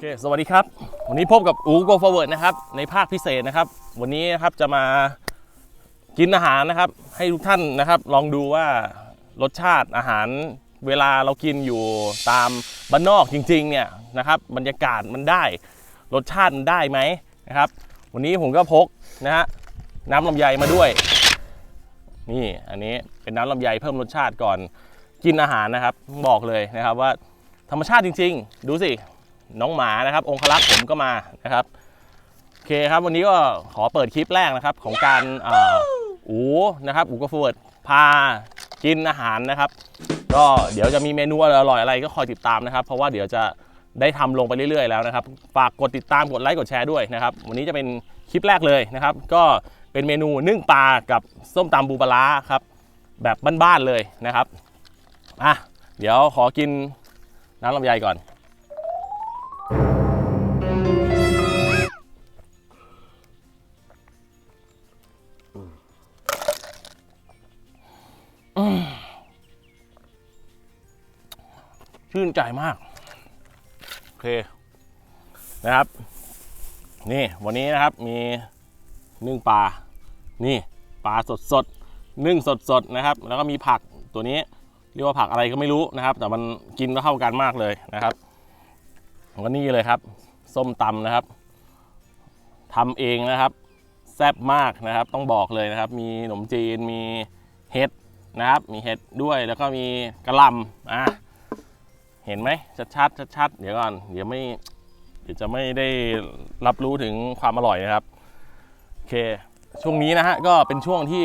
เคสวัสดีครับ วันนี้พบกับอูโกฟอร์เวิร์ดนะครับ ในภาคพิเศษนะครับ วันนี้นะครับจะมากินอาหารนะครับ ให้ทุกท่านนะครับ ลองดูว่ารสชาติอาหารเวลาเรากินอยู่ตามบ้านนอกจริง ๆ เนี่ยนะครับ บรรยากาศมันได้ รสชาติมันได้ไหมนะครับ วันนี้ผมก็พกนะฮะน้ำลำไยมาด้วย นี่อันนี้เป็นน้ำลำไยเพิ่มรสชาติก่อนกินอาหารนะครับ บอกเลยนะครับว่าธรรมชาติจริง ๆ ดูสิ น้องหมานะครับ องคลักษ์ผมก็มานะครับโอเคครับวันนี้ก็ขอเปิดคลิปแรกนะครับ ของการอูนะครับอูกระเฟิร์ดพากินอาหารนะครับ ก็เดี๋ยวจะมีเมนูอร่อยอะไรก็คอยติดตามนะครับ เพราะว่าเดี๋ยวจะได้ทำลงไปเรื่อยๆแล้วนะครับ ฝากกดติดตามกดไลค์กดแชร์ด้วยนะครับ วันนี้จะเป็นคลิปแรกเลยนะครับ ก็เป็นเมนูนึ่งปลากับส้มตำบูปลาครับแบบบ้านๆเลยนะครับอะเดี๋ยวขอกินน้ำลำไยก่อน ใจมาก โอเคนะครับ นี่วันนี้นะครับมีนึ่งปลา นี่ปลาสดสดๆนึ่งสดสดๆนะครับ แล้วก็มีผักตัวนี้เรียกว่าผักอะไรก็ไม่รู้นะครับ แต่มันกินแล้วเข้ากันมากเลยนะครับแล้วก็นี่เลยครับ ส้มตำนะครับทำเองนะครับแซ่บมากนะครับ ต้องบอกเลยนะครับ มีขนมจีนมีเห็ดนะครับ มีเห็ดด้วยแล้วก็มีกระหลำอะ เห็นไหมชัดๆชัดๆเดี๋ยวก่อนเดี๋ยวไม่เดี๋ยวจะไม่ได้รับรู้ถึงความอร่อยนะครับโอเคช่วงนี้นะฮะก็เป็นช่วงที่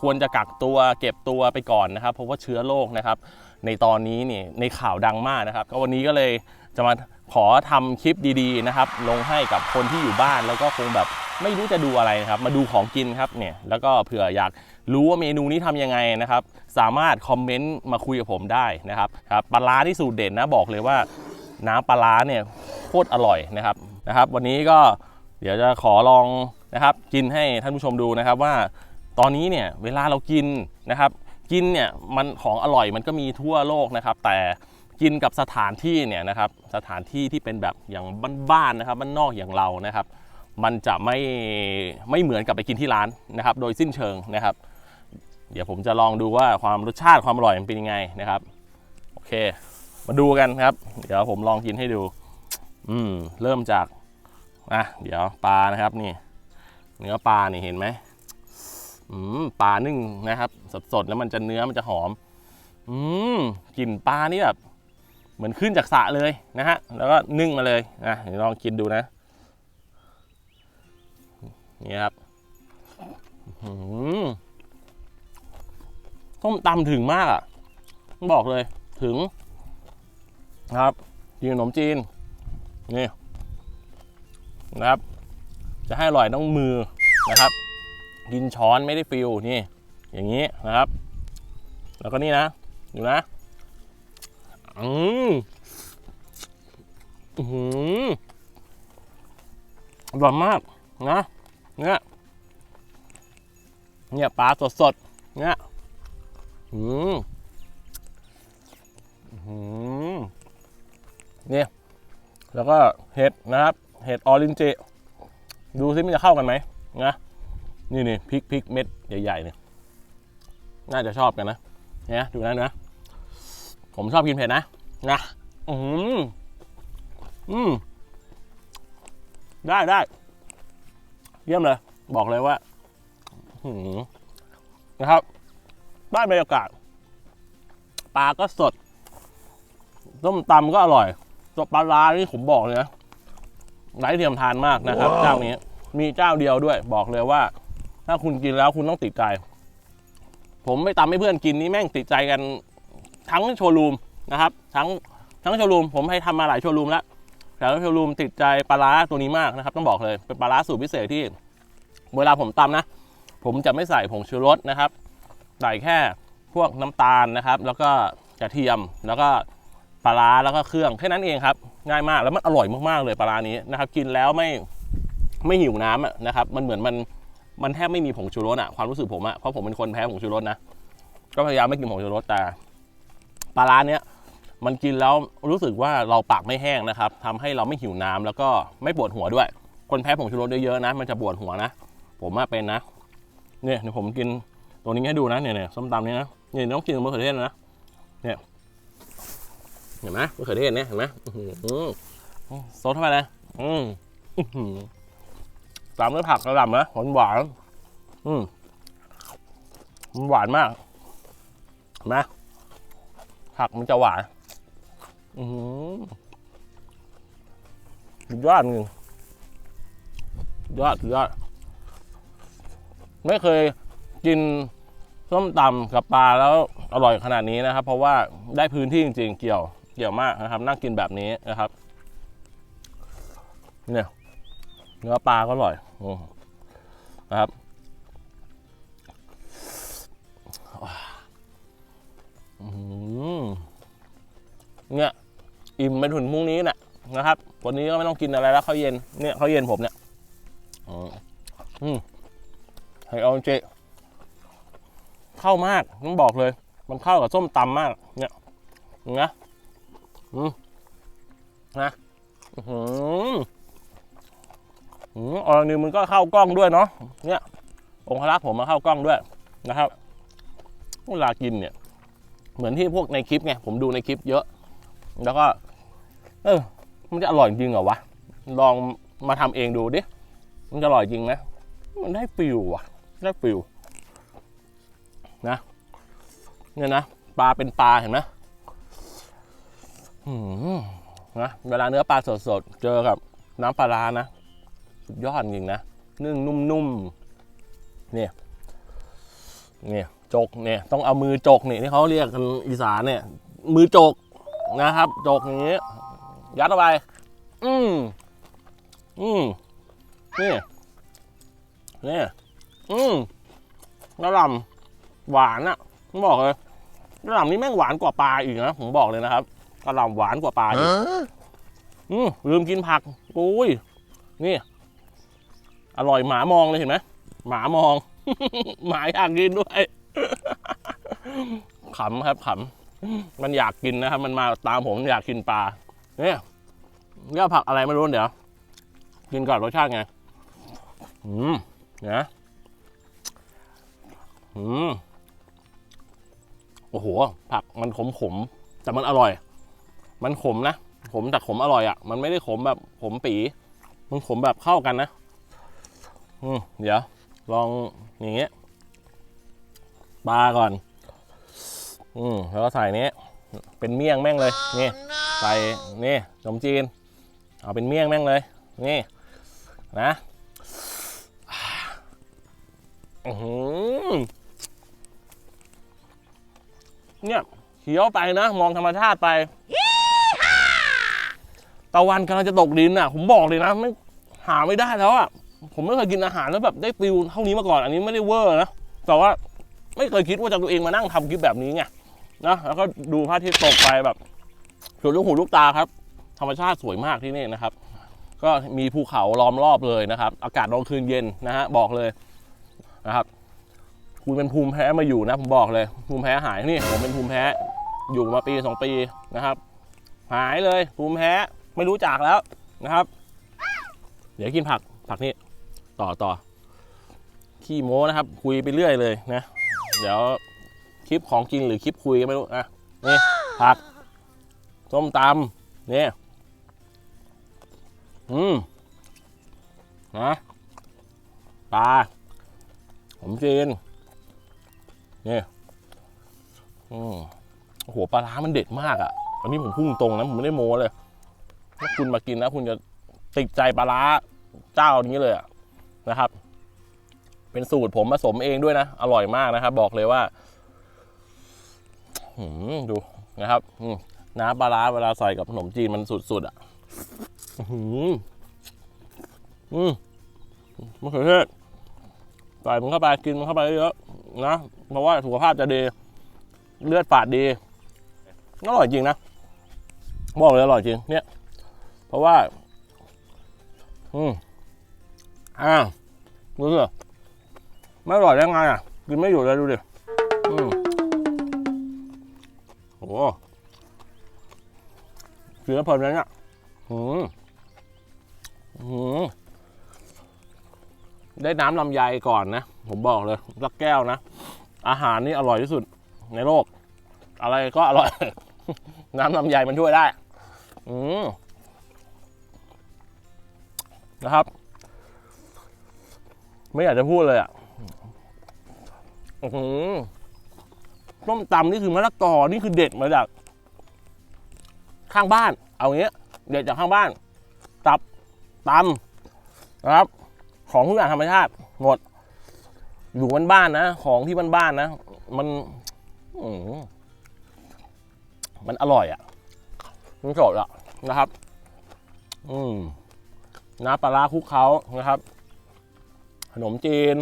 ควรจะกักตัวเก็บตัวไปก่อนนะครับ เพราะว่าเชื้อโรคนะครับ ในตอนนี้นี่ในข่าวดังมากนะครับ ก็วันนี้ก็เลยจะมาขอทำคลิปดีๆนะครับ ลงให้กับคนที่อยู่บ้านแล้วก็คงแบบไม่รู้จะดูอะไรนะครับ มาดูของกินครับเนี่ยแล้วก็เผื่ออยากรู้ว่าเมนูนี้ทำยังไงนะครับ สามารถคอมเมนต์มาคุยกับผมได้นะครับครับปลาร้าที่สูตรเด็ดนะบอกเลยว่า น้ำปลาร้าเนี่ยโคตรอร่อยนะครับนะครับ วันนี้ก็เดี๋ยวจะขอลองนะครับ กินให้ท่านผู้ชมดูนะครับว่าตอนนี้เนี่ยเวลาเรากินนะครับ กินเนี่ยมันของอร่อยมันก็มีทั่วโลกนะครับ แต่กินกับสถานที่เนี่ยนะครับ สถานที่ที่เป็นแบบอย่างบ้านๆนะครับบ้านนอกอย่างเรานะครับ มันจะไม่ไม่เหมือนกับไปกินที่ร้านนะครับ โดยสิ้นเชิงนะครับ เดี๋ยวผมจะลองดูว่าความรสชาติความอร่อยมันเป็นยังไงนะครับ โอเค มาดูกันครับ เดี๋ยวผมลองกินให้ดู อืม เริ่มจากอะเดี๋ยวปลานะครับนี่ เนื้อปลานี่เห็นไหมอืมปลานึ่งนะครับ สดๆแล้วมันจะเนื้อมันจะหอม อืมกลิ่นปลานี่แบบเหมือนขึ้นจากสระเลยนะฮะ แล้วก็นึ่งมาเลยนะเดี๋ยวลองกินดูนะ นี่ครับ อื้อหือ ส้มตำถึงมากอะต้องบอกเลยถึงนะครับกินขนมจีน นี่นะครับ จะให้อร่อยต้องมือนะครับ กินช้อนไม่ได้ฟิลนี่ อย่างนี้นะครับ แล้วก็นี่นะดูนะ อืมอื้อหืออร่อยมากนะเนี่ยเนี่ยปลาสดๆเนี่ย อืมหือเนี่ยแล้วก็เห็ดนะครับ เห็ดออรินเจ ดูซิมันจะเข้ากันไหมนะนี่นี่พริกพริกเม็ดใหญ่ๆเนี่ยน่าจะชอบกันนะเนี่ยดูนะนะผมชอบกินเผ็ดนะนะอืมอืมได้ได้เยี่ยมเลย บอกเลยว่าหือนะครับ ได้บรรยากาศปลาก็สดส้มตำก็อร่อยตัวปลาร้านี่ผมบอกเลยนะไร้เทียมทานมากนะครับ เจ้านี้ มีเจ้าเดียวด้วยบอกเลยว่า ถ้าคุณกินแล้วคุณต้องติดใจ ผมไม่ตำให้เพื่อนกินนี่แม่งติดใจกัน ทั้งโชว์รูมนะครับ ทั้งทั้งโชว์รูม ผมให้ทำมาหลายโชว์รูมแล้วแต่ละโชว์รูมติดใจปลาร้าตัวนี้มากนะครับ ต้องบอกเลยเป็นปลาร้าสูตรพิเศษที่ เวลาผมตำนะ ผมจะไม่ใส่ผงชูรสนะครับ ใส่แค่พวกน้ำตาลนะครับ แล้วก็กระเทียมแล้วก็ปลาร้าแล้วก็เครื่องแค่นั้นเองครับง่ายมากแล้วมันอร่อยมากๆเลยปลาร้านี้นะครับ กินแล้วไม่ไม่หิวน้ำนะครับ มันเหมือนมันมันแทบไม่มีผงชูรสอะความรู้สึกผมอะเพราะผมเป็นคนแพ้ผงชูรสนะก็พยายามไม่กินผงชูรสแต่ปลาร้าเนี้ยมันกินแล้วรู้สึกว่าเราปากไม่แห้งนะครับทำให้เราไม่หิวน้ำแล้วก็ไม่ปวดหัวด้วย คนแพ้ผงชูรสเยอะๆนะ มันจะปวดหัวนะ ผมอะเป็นนะ เนี่ยผมกิน ตัวนี้ให้ดูนะเนี่ยเนี่ยส้มตำนี่นะเนี่ยต้องกินกับมะเขือเทศนะเนี่ยเห็นไหมมะเขือเทศเนี่ยเห็นไหมซดเข้าไปเลยอืมตามด้วยผักกระหล่ำนะหวานหวานอืมมันหวานมากเห็นไหมผักมันจะหวาน อือหือดยอดจริงยอดสุดยอด ไม่เคยกิน ส้มตำกับปลาแล้วอร่อยขนาดนี้นะครับ เพราะว่าได้พื้นที่จริง ๆ เกี่ยวเกี่ยวมากนะครับ นั่งกินแบบนี้นะครับ เนี่ยเนื้อปลาก็อร่อยอนะครับเนี่ยอิ่มไปถึงพรุ่งนี้น่ะนะครับ วันนี้ก็ไม่ต้องกินอะไรแล้วข้าวเย็นเนี่ยข้าวเย็นผมเนี่ยอืมอืมไฮออนเจ เข้ามากต้องบอกเลย มันเข้ากับส้มตำมาก เนี่ยนะอืมนะอื้อหืออืมออนิวมันก็เข้ากล้องด้วยเนาะเนี่ย องคลักษ์ผมมาเข้ากล้องด้วยนะครับเวลากินเนี่ย เหมือนที่พวกในคลิปไงผมดูในคลิปเยอะ แล้วก็ เออ มันจะอร่อยจริงเหรอวะลองมาทำเองดูดิมันจะอร่อยจริงไหมมันได้ฟิลว่ะได้ฟิล นะเนี่ยนะปลาเป็นปลาเห็นไหมนะเวลาเนื้อปลาสดๆ เจอกับน้ำปลาร้านะสุดยอดจริงนะนึ่งนุ่มๆเนี่ยเนี่ยจกเนี่ยต้องเอามือจกเนี่ยที่เขาเรียกกันอีสานเนี่ย มือจกนะครับจกอย่างนี้ยัดเข้าไปอืมอืมนี่นี่อืมกระลำ หวานอะผมบอกเลยกระหล่ำนี่แม่งหวานกว่าปลาอีกนะผมบอกเลยนะครับกระหล่ำหวานกว่าปลาอีกอืมลืมกินผักโอ้ยนี่ อร่อยหมามองเลยเห็นไหมหมามอง หมาอยากกินด้วยขำครับขำมันอยากกินนะครับ มันมาตามผมมันอยากกินปลาเนี่ยนี่ผักอะไรไม่รู้เดี๋ยวกินก่อนรสชาติไง อืมนะอืมโอ้โห ผักมันขมขมๆแต่มันอร่อย มันขมนะ ขมแต่ขมอร่อยอะ่ะ มันไม่ได้ขมแบบขมปีมันขมแบบเข้ากันนะ อืมเดี๋ยว ลองอย่างเงี้ยปลาก่อน อืมแล้วก็ใส่นี้ เป็นเมี่ยงแม่งเลย นี่ ใส่ นี่ขนมจีน เอาเป็นเมี่ยงแม่งเลย นี่ นะอือหือ เนี่ยเขียวไปนะ มองธรรมชาติไปตะวันกำลังจะตกดินอะ ผมบอกเลยนะไม่หาไม่ได้แล้วอะผมไม่เคยกินอาหารแล้วแบบได้ฟิลเท่านี้มาก่อน อันนี้ไม่ได้เวอร์นะแต่ว่าไม่เคยคิดว่าจะตัวเองมานั่งทำคลิปแบบนี้ไงนะแล้วก็ดูพระอาทิตย์ตกไปแบบสุดลูกหูลูกตาครับ ธรรมชาติสวยมากที่นี่นะครับ ก็มีภูเขาล้อมรอบเลยนะครับ อากาศตอนคืนเย็นนะฮะบอกเลยนะครับ คุณเป็นภูมิแพ้มาอยู่นะผมบอกเลย ภูมิแพ้หายนี่ผมเป็นภูมิแพ้อยู่มาปีสองปีนะครับ หายเลยภูมิแพ้ไม่รู้จักแล้วนะครับ เดี๋ยวกินผักผักนี่ต่อต่อขี้โม้นะครับ คุยไปเรื่อยเลยนะ เดี๋ยวคลิปของกินหรือคลิปคุยก็ไม่รู้อะนี่ผักส้มตำนี่อืมนะปลาผมจีน นี่อืมโอ้โหปลาร้ามันเด็ดมากอะ่ะ อันนี้ผมพุ่งตรงนะ ผมไม่ได้โม้เลย ถ้าคุณมากินนะคุณจะติดใจปลาร้าเจ้านี้เลยอะนะครับ เป็นสูตรผมผสมเองด้วยนะ อร่อยมากนะครับ บอกเลยว่าหืมดูนะครับน้ำปลาร้าเวลาใส่กับขนมจีนมันสุดๆอะ่ะอื้อหืมอืมมะเขือเทศใส่มันเข้าไปกินมันเข้าไปเยอะ นะ เพราะว่าสุขภาพจะดี เลือดฝาดดีอร่อยจริงนะ บอกเลยอร่อยจริง เนี่ย เพราะว่า อืมอ่าดูสิไม่อร่อยได้ไงอะ กินไม่อยู่เลยดูดิ อืมโอ้คือน้ำเพลินนั้นอะหืมหืม ได้น้ำลำไยก่อนนะ ผมบอกเลยสักแก้วนะ อาหารนี่อร่อยที่สุดในโลก อะไรก็อร่อย น้ำลำไยมันช่วยได้ อืมนะครับ ไม่อยากจะพูดเลยอะอื้อหือต้มตำนี่คือมะละกอนี่คือเด็ดมาจาก ข้างบ้าน เอางี้เด็ดจากข้างบ้าน ตับตำนะครับ ของทุกอย่างธรรมชาติหมด อยู่บ้านๆนะ ของที่บ้านๆนะ มันอื้อหือมันอร่อยอะ มันสดอะนะครับ อืมน้ำปลาร้าคุกเขานะครับ ขนมจีน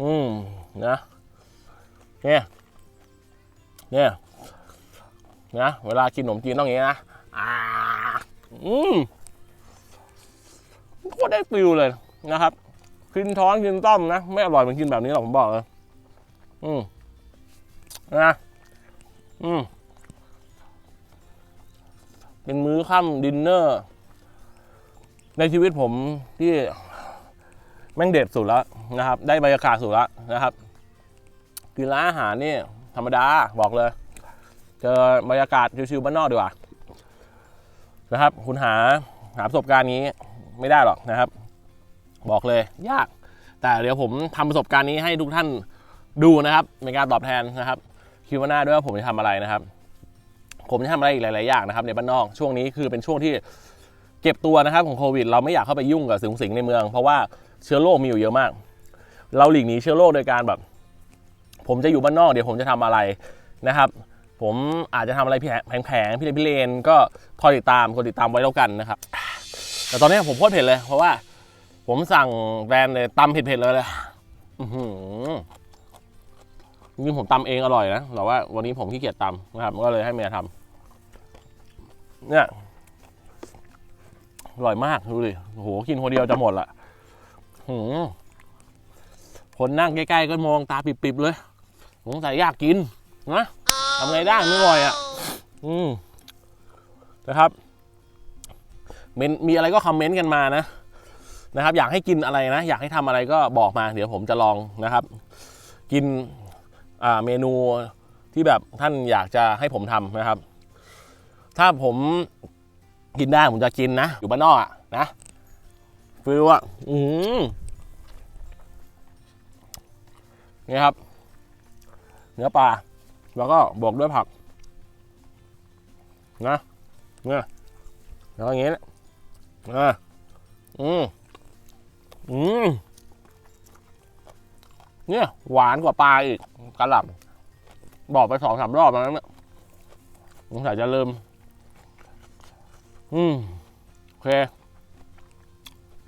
อืมนะเนี่ยเนี่ยนะเวลากินขนมจีนต้องอย่างนี้นะอ่าอืมโคตรได้ฟิลเลย นะครับกินท้อนกินต้อมนะ ไม่อร่อยเหมือนกินแบบนี้หรอกผมบอกเลยอืมนะอืมเป็นมื้อค่ำดินเนอร์ ในชีวิตผมที่แม่งเด็ดสุดแล้วนะครับ ได้บรรยากาศสุดแล้วนะครับกินร้านอาหารนี่ธรรมดาบอกเลย เจอบรรยากาศชิวๆบ้านนอกดีกว่านะครับ คุณหาหาประสบการณ์นี้ไม่ได้หรอกนะครับ บอกเลยยาก แต่เดี๋ยวผมทำประสบการณ์นี้ให้ทุกท่านดูนะครับเป็นการตอบแทนนะครับคิดว่าหน้าด้วยว่าผมจะทำอะไรนะครับ ผมจะทำอะไรอีกหลาย ๆ อย่างนะครับในบ้านนอกช่วงนี้คือเป็นช่วงที่เก็บตัวนะครับของโควิด เราไม่อยากเข้าไปยุ่งกับสิงสิงในเมือง เพราะว่าเชื้อโรคมีอยู่เยอะมาก เราหลีกหนีเชื้อโรคโดยการแบบ ผมจะอยู่บ้านนอกเดี๋ยวผมจะทำอะไรนะครับ ผมอาจจะทำอะไรแผงๆพี่เลนพี่เลนก็คอยติดตามกดติดตามไว้แล้วกันนะครับ แต่ตอนนี้ผมโคตรเผ็ดเลยเพราะว่า ผมสั่งแบรนด์เลยตำเผ็ดๆเลยเลยอื้อหือจริงผมตำเองอร่อยนะแต่ว่าวันนี้ผมขี้เกียจตำนะครับ ก็เลยให้เมียทำเนี่ยอร่อยมากดูดิโหกินคนเดียวจะหมดละหืมคนนั่งใกล้ๆก็มองตาปิบๆเลยสงสัยอยากกินนะทำไงได้ไม่อร่อยอะ อืมนะครับเมนมีอะไรก็คอมเมนต์กันมานะ นะครับ อยากให้กินอะไรนะ อยากให้ทำอะไรก็บอกมา เดี๋ยวผมจะลองนะครับ กินเมนูที่แบบท่านอยากจะให้ผมทำนะครับ ถ้าผมกินได้ผมจะกินนะ อยู่บ้านนอกอะนะฟิลอะอืมนี่ครับ เนื้อปลาแล้วก็บวกด้วยผักนะเนี่ยแล้วอย่างงี้นะอ่าอืม อืมเนี่ย หวานกว่าปลาอีกกระหล่ำบอกไปสองสามรอบแล้วเนี่ยสงสัยจะลืมอืมโอเค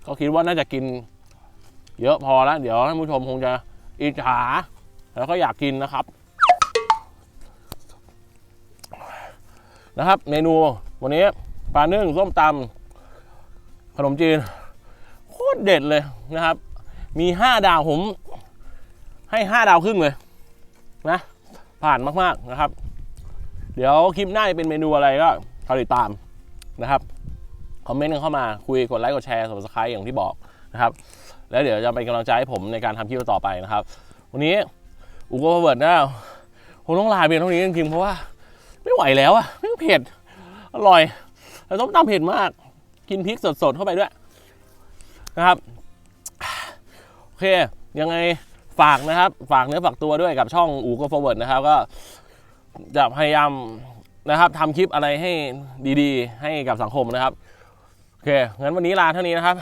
ก็คิดว่าน่าจะกิน เยอะพอแล้ว เดี๋ยวท่านผู้ชมคงจะอิจฉาแล้วก็อยากกินนะครับ นะครับ เมนูวันนี้ปลานึ่งส้มตำขนมจีน ตรเด็ดเลยนะครับ มีห้าดาวผม ให้ห้าดาวครึ่งเลยนะผ่านมากๆนะครับ เดี๋ยวคลิปหน้าจะเป็นเมนูอะไรก็คอยติดตามนะครับคอมเมนต์กันเข้ามาคุยกดไลค์กดแชร์ subscribe อย่างที่บอกนะครับ แล้วเดี๋ยวจะเป็นกำลังใจให้ผมในการทำคลิปต่อไปนะครับ วันนี้อุโกเวิร์ดนะผมต้องลาเพียงเท่านี้จริงๆเพราะว่า ไม่ไหวแล้วอะไม่เผ็ดอร่อยแต่ต้มตำเผ็ดมาก กินพริกสดๆเข้าไปด้วย นะครับโอเคยังไงฝากนะครับ ฝากเนื้อฝากตัวด้วยกับช่องอูกฟอร์เวิร์ดนะครับก็จะพยายามนะครับทำคลิปอะไรให้ดีๆ ให้กับสังคมนะครับโอเคงั้นวันนี้ลาเท่านี้นะครับ